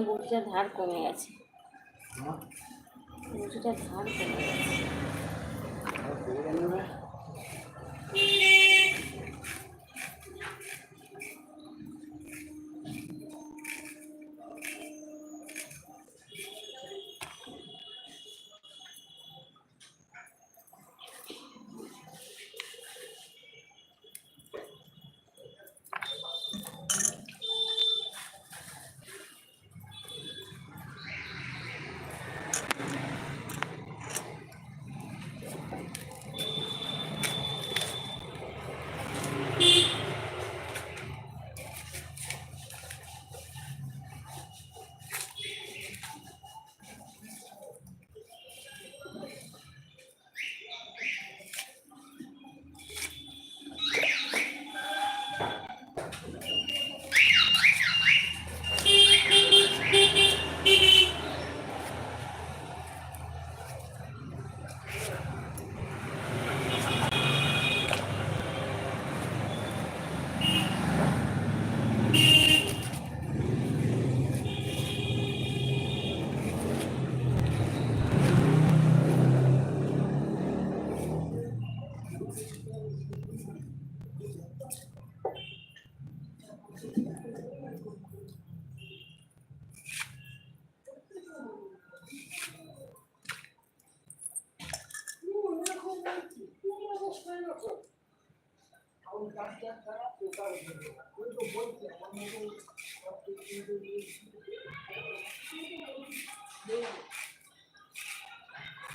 বড়িটার ধার কমে গেছে। বড়িটার ধার কমে গেছে।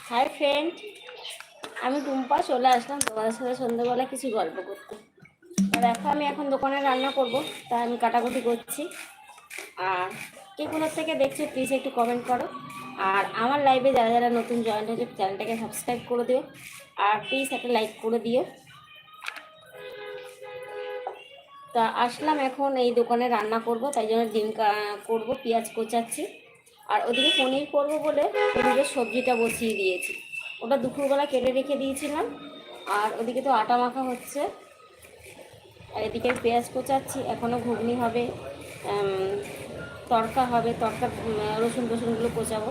হাই ফ্রেন্ড আমি টুম্পা চলে আসলাম তোমাদের সাথে সন্ধ্যেবেলা কিছু গল্প করতে। দেখো, আমি এখন দোকানে রান্না করব, তাই আমি কাটাকুটি করছি। আর কে কোথার থেকে দেখছ প্লিজ একটু কমেন্ট করো। আর আমার লাইভে যারা যারা নতুন জয়েন্ট হয়েছে চ্যানেলটাকে সাবস্ক্রাইব করে দিও। আর প্লিজ একটা লাইক করে দিও। তা আসলাম এখন এই দোকানে রান্না করব, তাই জন্য ডিম করব, পেঁয়াজ কোচাচ্ছি। আর ওদিকে পনির করব বলে পনিরের সবজিটা বসিয়ে দিয়েছি। ওটা দুপুরবেলা কেটে রেখে দিয়েছিলাম। আর ওদিকে তো আটা মাখা হচ্ছে। আর এদিকে পেঁয়াজ কোচাচ্ছি। এখনও ঘুগনি হবে তরকা হবে, তরকা রসুন টসুনগুলো কোচাবো।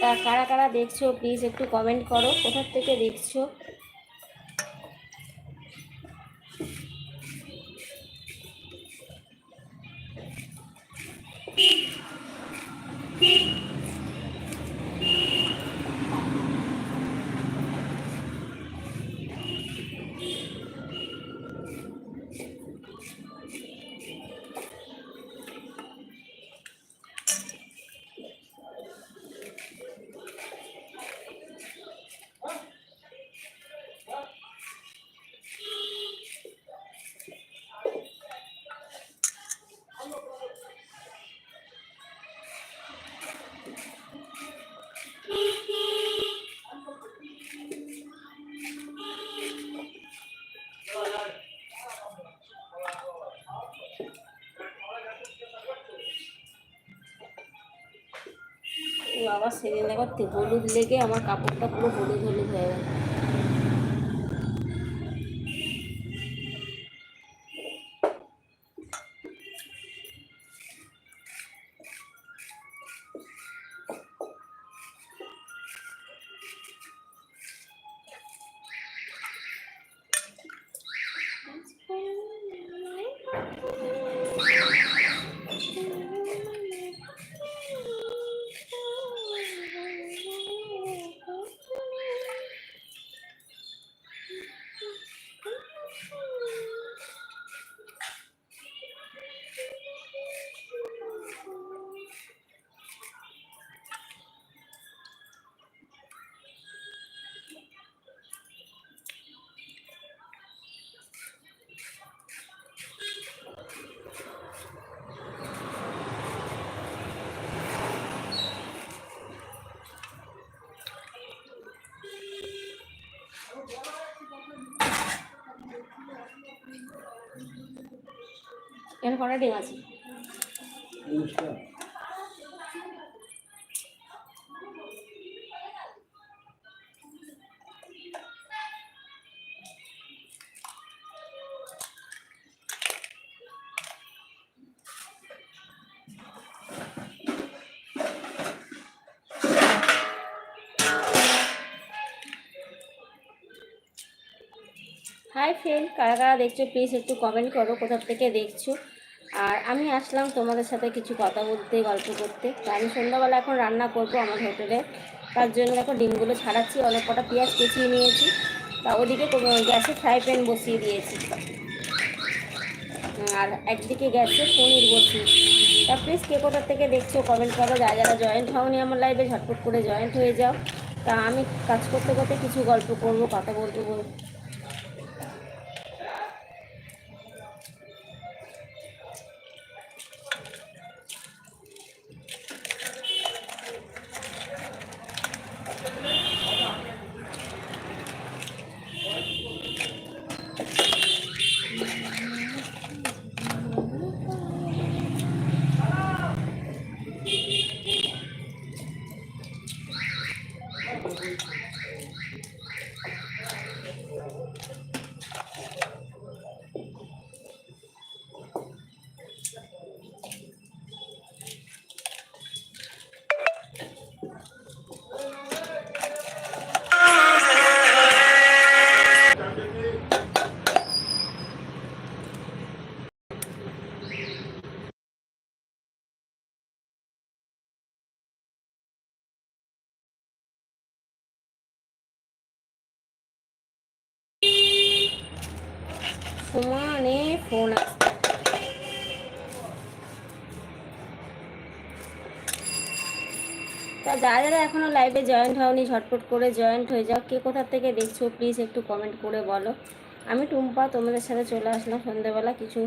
তা কারা কারা দেখছ প্লিজ একটু কমেন্ট করো। কোথার থেকে দেখছ? আবার সেদিন দেখো হলুদ লেগে আমার কাপড়টা পুরো হলুদ হলুদ হয়ে গেল। এখানে কটা ডিম আছে? হাই ফ্রেন্ড কারা কারা দেখছ প্লিজ একটু কমেন্ট করো, কোথা থেকে দেখছ? আর আমি আসলাম তোমাদের সাথে কিছু কথা বলতে, গল্প করতে। তো আমি সন্ধ্যাবেলা এখন রান্না করব আমার হোটেলে। তার জন্য এখন ডিমগুলো ছাড়াচ্ছি অনেক কটা পেঁয়াজ কুচিয়ে নিয়েছি। তা ওদিকে গ্যাসে ফ্রাই প্যান বসিয়ে দিয়েছি। আর একদিকে গ্যাসে পনির বসিয়ে। তা প্লিজ কে কোথার থেকে দেখছ কমেন্ট করো যা যারা জয়েন্ট হওনি আমার লাইভে ঝটপট করে জয়েন্ট হয়ে যাও। তা আমি কাজ করতে করতে কিছু গল্প করব, কথা বলতে বলব। যারা এখনও লাইভে জয়েন্ট হওনি, ঝটপট করে জয়েন্ট হয়ে যাও কে কোথা থেকে দেখছ প্লিজ একটু কমেন্ট করে বলো। আমি টুম্পা, তোমাদের সাথে চলে আসলাম সন্ধ্যেবেলা কিছু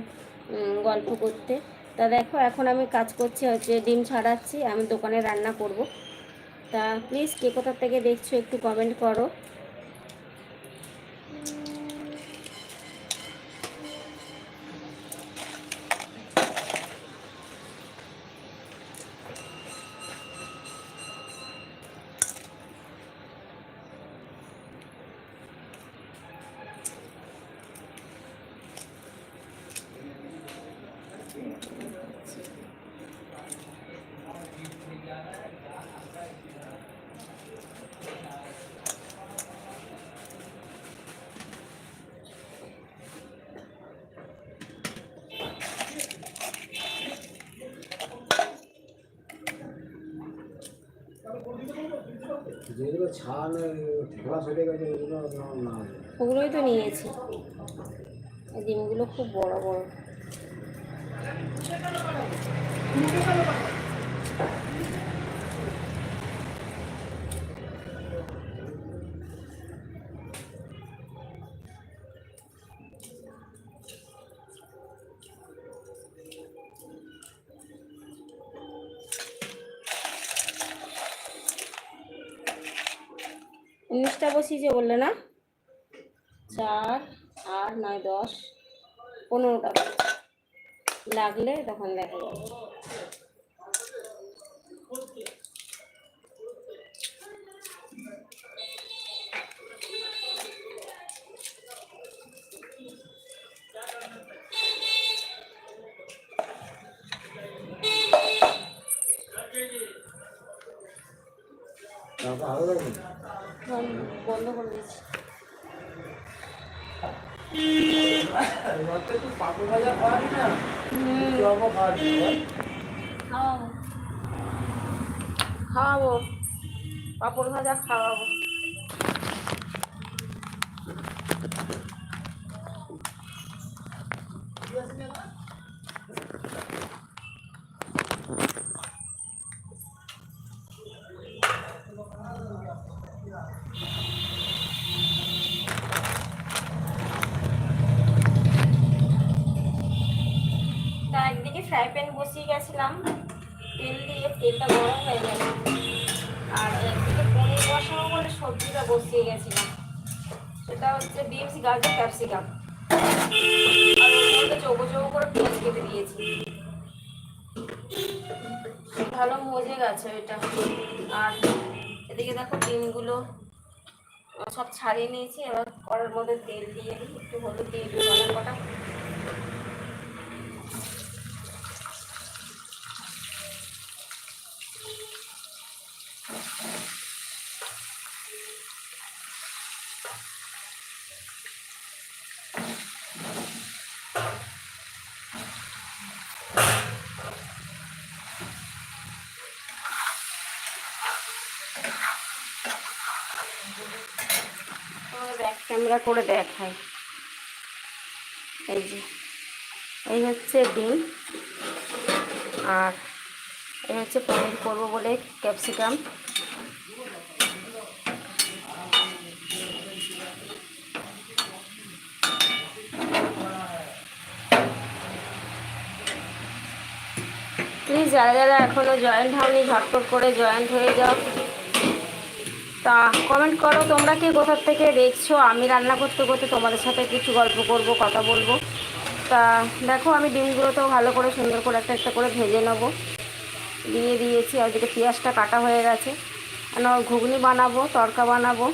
গল্প করতে। তা দেখো, এখন আমি কাজ করছি, হচ্ছে ডিম ছাড়াচ্ছি, আমি দোকানে রান্না করব। তা প্লিজ কে কোথা থেকে দেখছ একটু কমেন্ট করো। গেছে ওগুলোই তো নিয়েছি। ডিমগুলো খুব বড় বড়। উনিশটা বসিয়েছে বললে না? চার, আট, নয়, দশ পনেরো টাকা লাগলে তখন দেখা। যাবে আরও দেখুন বন্ধ- করে দিচ্ছি খাওয়াবো। পাঁপড় ভাজা খাওয়াবো তা একদিকে ফ্রাই প্যান বসিয়ে গেছিলাম তেল দিয়ে তেলটা গরম হয়ে গেল আর একদিকে পনির বসাবো বলে সবজিটা বসিয়ে গেছিলাম সেটা হচ্ছে বিনস গাজর ক্যাপসিকাম। আর চৌকো চৌকো করে পেঁয়াজ কেটে দিয়েছি। ভালো মজে গেছে এটা। আর এদিকে দেখো ডিমগুলো সব ছাড়িয়ে নিয়েছি। এবার কড়ার মধ্যে তেল দিয়ে একটু হলুদ দিয়ে কটা ক্যামেরা করে দেখাই। এই যে, এই হচ্ছে ডিম। আর এই হচ্ছে পনির করব বলে ক্যাপসিকাম। প্লিজ যারা যারা এখনও জয়েন্ট হওনি ঝটপট করে জয়েন্ট হয়ে যাও। তা কমেন্ট করো, তোমরা কে কোথার থেকে দেখছ? আমি রান্না করতে করতে তোমাদের সাথে কিছু গল্প করব, কথা বলব। তা দেখো, আমি ডিমগুলোতেও ভালো করে সুন্দর করে একটা একটা করে ভেজে নেব। দিয়ে দিয়েছি, আর যেটা পেঁয়াজটা কাটা হয়ে গেছে। ঘুগনি বানাবো, তরকা বানাবো।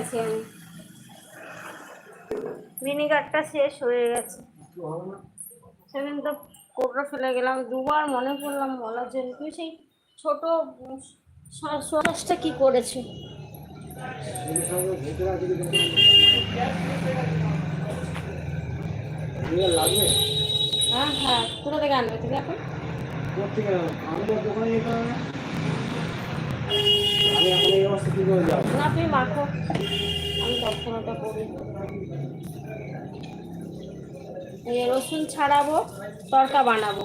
না আমি। ভিনিগারটা শেষ হয়ে গেছে। সেদিন তো কোবরা ফেলে গেলাম, দুবার মনে পড়লাম বলার জন্য। তুমি সেই ছোট সসটা কি করেছ হ্যাঁ হ্যাঁ। কোথা থেকে আনবে? তুমি এখন কোথেকে আমাদের দোকানে যেতে হবে না মাখো। আমি তৎক্ষণাটা করি। রসুন ছাড়াবো, তরকা বানাবো।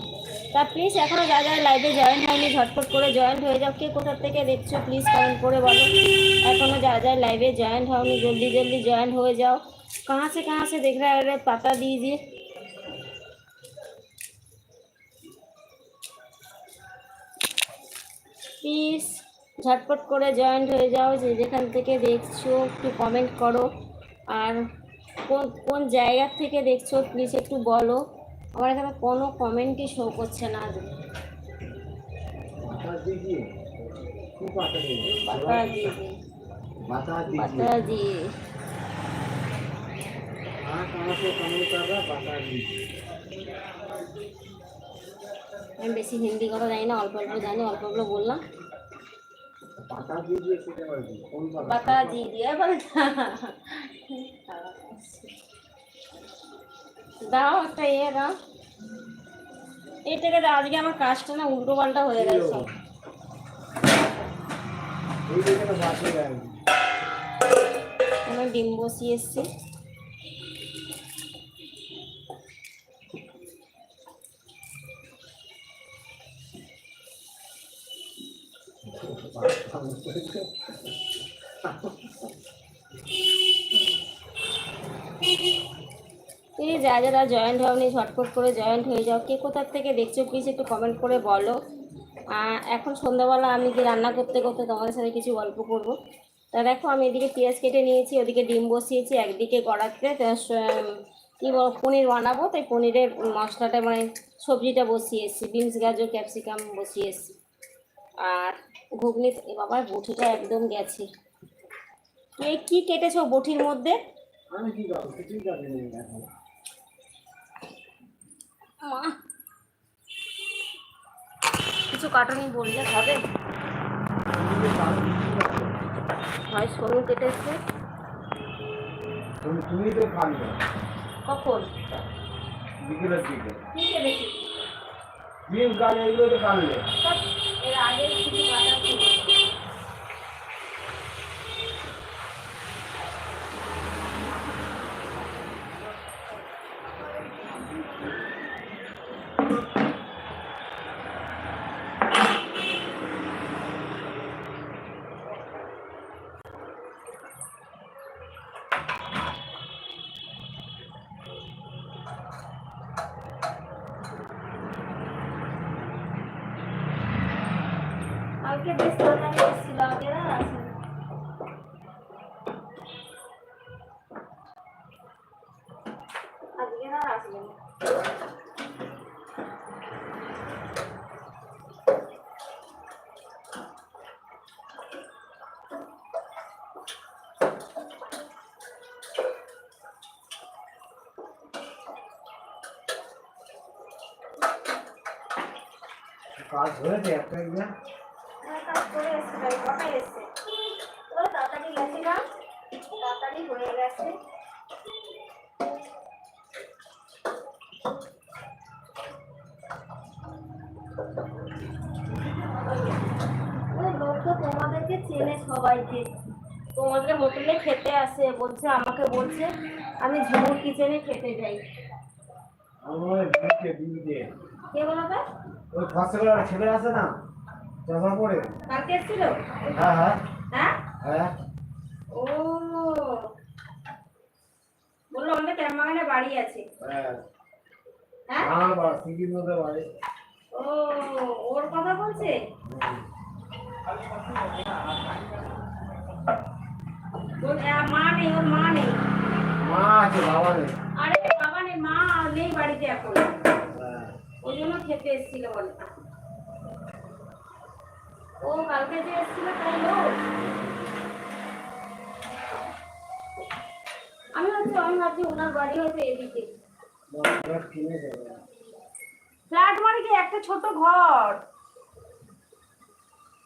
তা প্লিজ এখনও যা যারা লাইভে জয়েন হয়নি ঝটফট করে জয়েন্ট হয়ে যাও। কে কোথা থেকে দেখছ প্লিজ কমেন্ট করে বলো। এখনও যা যা লাইভে জয়েন্ট হওনি, জলদি জলদি জয়েন্ট হয়ে যাও। কাহা সে কাহা সে দেখ रहा है अरे पता दीजिए ঝটপট করে জয়েন্ট হয়ে যাও যে যেখান থেকে দেখছ একটু কমেন্ট করো। আর কোন কোন জায়গার থেকে দেখছ প্লিজ একটু বলো। আমার এখানে কোনো কমেন্টই শো করছে না। আমি বেশি হিন্দি কথা জানি না অল্প অল্প জানি অল্প অল্প বললাম। পাতা জি দিয়ে দাও। একটা ইয়ে দাও। এই টাকাটা আজকে আমার কাজটা না উল্টো পাল্টা হয়ে গেছে। ডিম বসিয়ে এসছি। প্লিজ যা যারা জয়েন্ট হওনি ঝটপট করে জয়েন্ট হয়ে যাও। কে কোথার থেকে দেখছ প্লিজ একটু কমেন্ট করে বলো। এখন সন্ধ্যাবেলা আমি কি রান্না করতে করতে তোমাদের সাথে কিছু গল্প করব। তা দেখো, আমি এদিকে পেঁয়াজ কেটে নিয়েছি, ওদিকে ডিম বসিয়েছি, একদিকে কড়াতে তা স- কি বল, পনির বানাবো, তাই পনিরের মশলাটা মানে সবজিটা বসিয়েছি, বিনস, গাজর, ক্যাপসিকাম বসিয়েছি। আর ঘুগনি, এ বাবা, বটিটা একদম গেছে। কে কী কেটেছো বটির মধ্যে? আমি কি করব কিছুই যাবে না এখন মা কিছু কাটনি বললে হবে। হয় সরু কেটেছে। তুমি তুমি তো খাবি। না কখন? বিকেলের দিকে। কি কেটেছি ডিম কাল এগুলো তো কাটলে সব এর আগে কিছু কাটা ছিল কালকে বেশ তাড়াতাড়ি এসেছিল আগে আর আসেনি আজকে আর আসবে না হয়ে গেছে। তোমাদেরকে চেনে সবাইকে। তোমাদের হোটেলে খেতে আসে বলছে আমাকে বলছে আমি ঝুমুর কিচেনে খেতে যাই। কে বলো তো ওই ফসলের ছেলে আছে না কালকে এসেছিল? হ্যাঁ হ্যাঁ। হ্যাঁ? হ্যাঁ। ও বলল আমাদের ক্যাম্বাগানে বাড়ি আছে। হ্যাঁ। হ্যাঁ? বাড়ি। সিকির ও ওর কথা বলছে? ওর মা নেই ওর মা নেই। মা আছে বাবা নেই। আরে বাবা নেই মা নেই বাড়িতে এখন। হ্যাঁ। ওই জন্য খেতে এসেছিল বলে। ও কালকে যে এসেছিল তাই লোক? আমি ভাবছি আমি ভাবছি ওনার বাড়ি হয়তো এদিকে। ফ্ল্যাট মানে কি? একটা ছোট ঘর।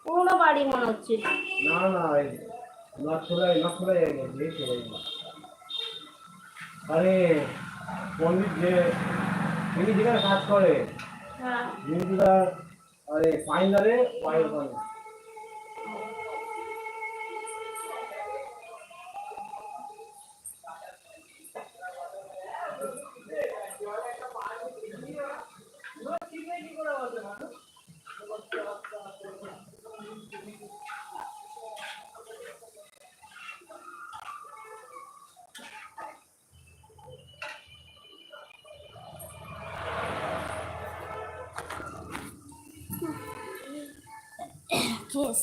পুরোনো বাড়ি মনে হচ্ছে। না না এই তো এই। আরে পণ্ডিত যে তিনি যেখানে কাজ করে হ্যাঁ আরে ফাইনালে পায়ের পানি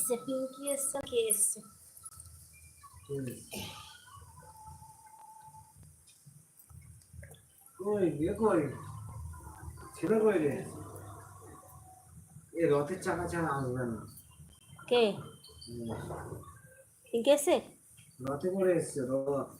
এসছে পিঙ্কি এসছে কে এসছে কই গে কই ছেলে কই রে এ রথের চাকা ছাড়া আসবে না কে। পিঙ্কি এসছে রথে করে এসছে রথ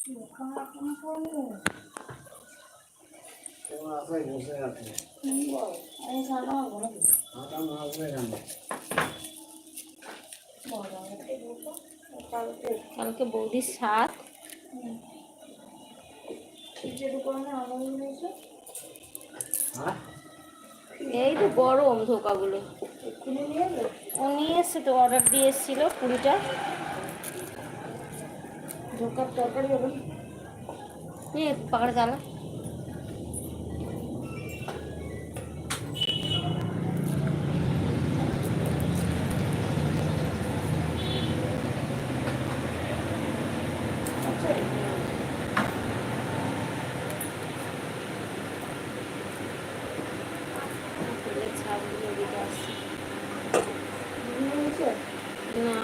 তোমার আশায় বসে আছে মাথা না আসবে কেন কালকে সাত হ্যাঁ এই তো গরম ধোকাগুলো। ও নিয়ে এসছে তো অর্ডার দিয়ে এসেছিল কুড়িটা। ধোকার তরকারি হবে। চালা তেলের আসছে না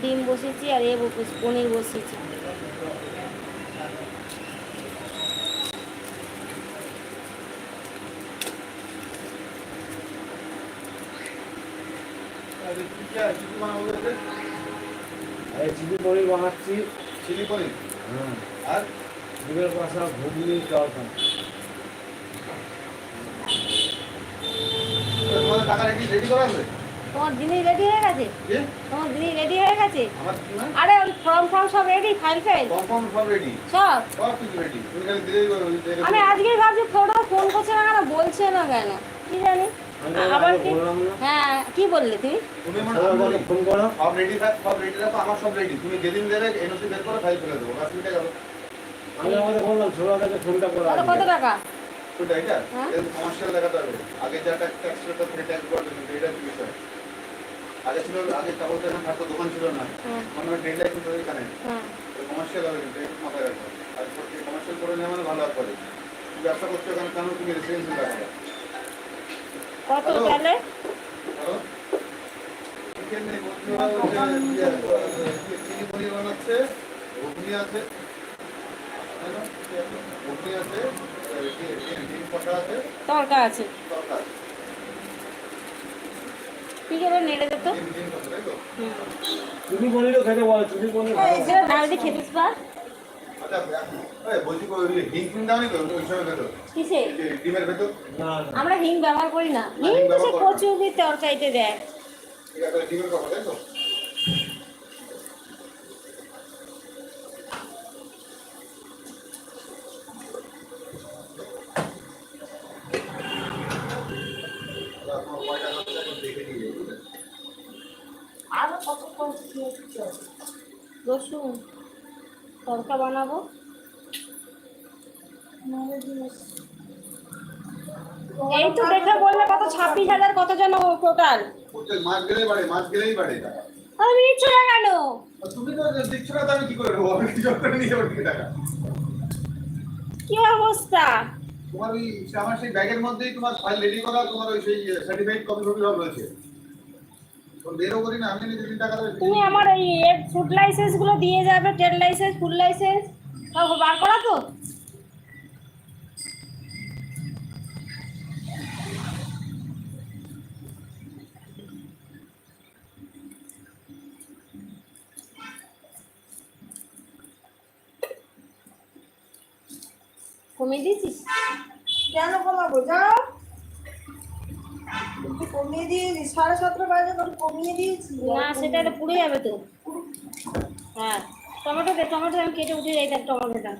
ডিম বসেছি আর এ পনির বসেছি এই চিলি পনির? হ্যাঁ। আর ঘুগনি তরকারি তোমাদের টাকা রেডি রেডি করা আছে? তোমার জিনিস রেডি হয়ে গেছে? তোমার জিনিস রেডি হয়ে গেছে? আমার কি না? আরে ওই ফর্ম ফর্ম সব রেডি ফাইল ফাইল সব রেডি সব? সব কিছু রেডি তুমি খালি দিলেই করো আমি আজকে ভাবছি ফটো ফোন করছে না কেন? বলছে না কেন? কি জানি? আবার কি? হ্যাঁ কি বললে তুমি তুমি আমার ফোন করো সব রেডি থাক সব রেডি রাখো আমার সব রেডি। তুমি যেদিন দেবে এনওসি বের করে ফাইল ফেলে দেবো কাজ মিটে আমি আমাদের বললাম ছোটটাকে ফোনটা করো কত কত টাকা? ওটা এটা হ্যাঁ। কমার্শিয়াল দেখাতে হবে। আগে যা ট্যাক্স ট্যাক্স রেটটা ফ্রি ট্যাক্স করবে এটা কি বিষয় আগে ছিল আগে দোকান থাকতো দোকান ছিল না। হ্যাঁ। মানে ট্রেড লাইসেন্স এখানে। হ্যাঁ। কমার্শিয়াল হবে কিন্তু একটু মাথায় রাখো। আর কমার্শিয়াল করে নেওয়া মানে ভালো হবে তুমি ব্যবসা করছ এখানে কেন তুমি রেসিডেন্সি রাখো কত। তাহলে? তরকা আছে। কি করে নেড়ে যেত তুমি পনিরও খেতে বলো তুমি পনির ভালো সেটা আমরা হিং ব্যবহার করি না। না, হিং হিং তো সে ব্যবহার করো না। কচু বি তরকারিতে দেয়। আরও কতক্ষণ রসুন। তরকা বানাবো। এই তো দেখে বললে কত ছাব্বিশ হাজার কত জন টোটাল গেলেই বাড়ে গেলেই বাড়ে আমি নিচ্ছ না কেন তুমি তো দিচ্ছ না আমি কি করে নেব? আমি কি করে নিয়ে যাব ঠিক টাকা কি অবস্থা? তোমার ওই আমার সেই ব্যাগের মধ্যেই তোমার ফাইল রেডি করা তোমার ওই সেই সার্টিফাইড কপি কপি রয়েছে। তুমি আমার এই ফুড লাইসেন্সগুলো দিয়ে যাবে ট্রেড লাইসেন্স ফুড লাইসেন্স সব বার করা তো। কমিয়ে দিয়েছিস? কেন কমাবো? যাও। কমিয়ে দিয়েছি সাড়ে সতেরো বাজে তখন কমিয়ে দিয়েছি। না সেটা পুড়ে যাবে তো। হ্যাঁ টমেটো দে টমেটো আমি কেটে উঠে যাই টমেটোটা।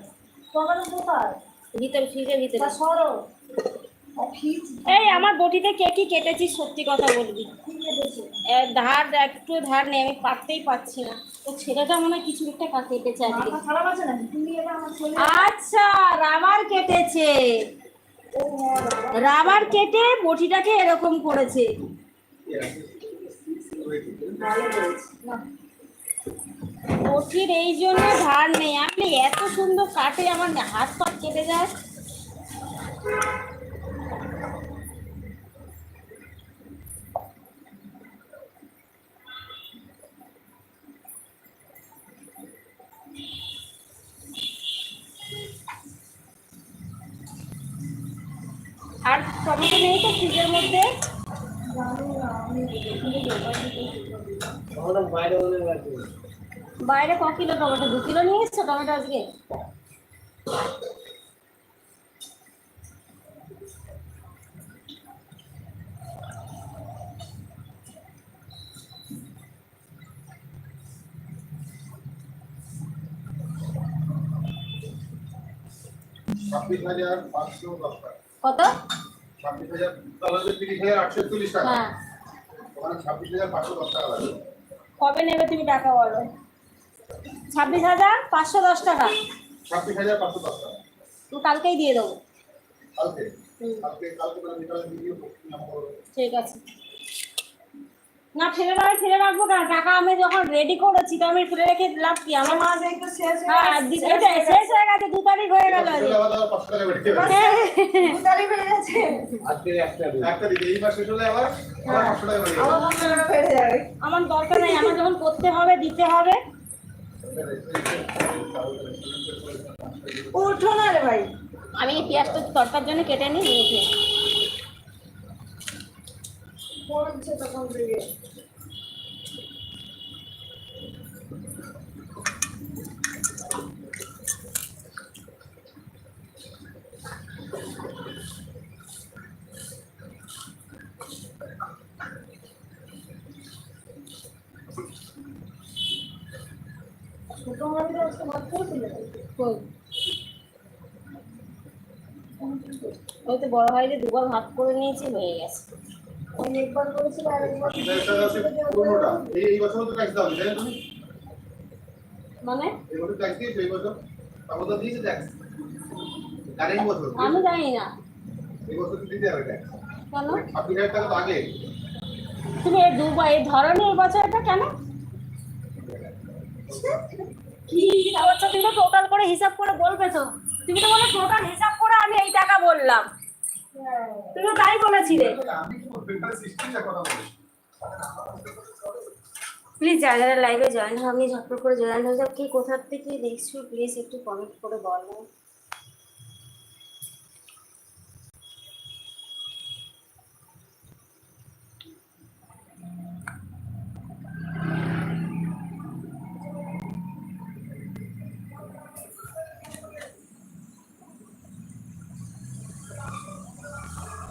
কোথায়? ভিতরে ফ্রিজের ভিতরে। সরো। এই আমার বটিতে কে কি কেটেছিস সত্যি কথা বলবি। ধার একটু ধার নেই আমি পাততেই পারছি না। তো ছেলেটা মনে হয় কিছু একটা কেটেছে আজকে আচ্ছা রাবার কেটেছে। রাবার কেটে বটিটাকে এরকম করেছে। বটির এই জন্য ধার নেই। আপনি এত সুন্দর কাটে আমার হাত পা কেটে যায় আর টমেটো নেই তো ফ্রিজের মধ্যে? বাইরে ক কিলো টমেটো? দু কিলো নিয়ে এসছো টমেটো আজকে? কত? ছাব্বিশ হাজার তাহলে তিরিশ হাজার আটশো একচল্লিশ টাকা। হ্যাঁ। ওখানে ছাব্বিশ হাজার পাঁচশো দশ টাকা লাগবে। কবে নেবে তুমি টাকা বলো? ছাব্বিশ হাজার পাঁচশো দশ টাকা। ছাব্বিশ হাজার পাঁচশো দশ টাকা। তো কালকেই দিয়ে দেবো। কালকে? কালকে কালকে মানে বিকালে ভিডিও ঠিক আছে। না ফেলে রাখা ফেলে রাখব কেন? টাকা আমি যখন রেডি করেছি তো আমি ফেলে রেখে লাভ কি? আমার এই তো শেষ হয়ে হ্যাঁ শেষ হয়ে গেছে দু তারিখ হয়ে গেল যাবে দু তারিখ হয়ে গেছে। আজকে একটা একটা এই মাস শেষ হলে আবার যাবে। আমার দরকার নেই আমার যখন করতে হবে দিতে হবে। উঠো না রে ভাই। আমি পেঁয়াজটা তরকার জন্য কেটে নিই নিয়ে খেয়ে। পড়ছে তখন থেকে ওই তো বড় ভাইরে দুবার ভাগ করে নিয়েছি হয়ে গেছে। একবার করেছিলে আর একবার এটা এই এই বছর তো ট্যাক্স দাও তাই তুমি? মানে? এই বছর ট্যাক্স দিয়েছ এই বছর? তারপর তো দিয়েছে ট্যাক্স কারেন্ট বছর। আমি জানি না। এই বছর তো দিতে হবে ট্যাক্স কেন? ছাব্বিশ হাজার টাকা তো আগে। তুমি এই দুবার এই ধরনি বছরটা কেন? কি বছর তুমি তো টোটাল করে হিসাব করে বলবে তো। তুমি তো বলে টোটাল হিসাব করে আমি এই টাকা বললাম। তুমি তাই বলেছিলে। প্লিজ যারা যারা লাইভে জয়েন হয়নি, ঝটপট করে জয়েন হয়ে যাও। কি কোথার থেকে দেখছ? প্লিজ একটু কমেন্ট করে বলো।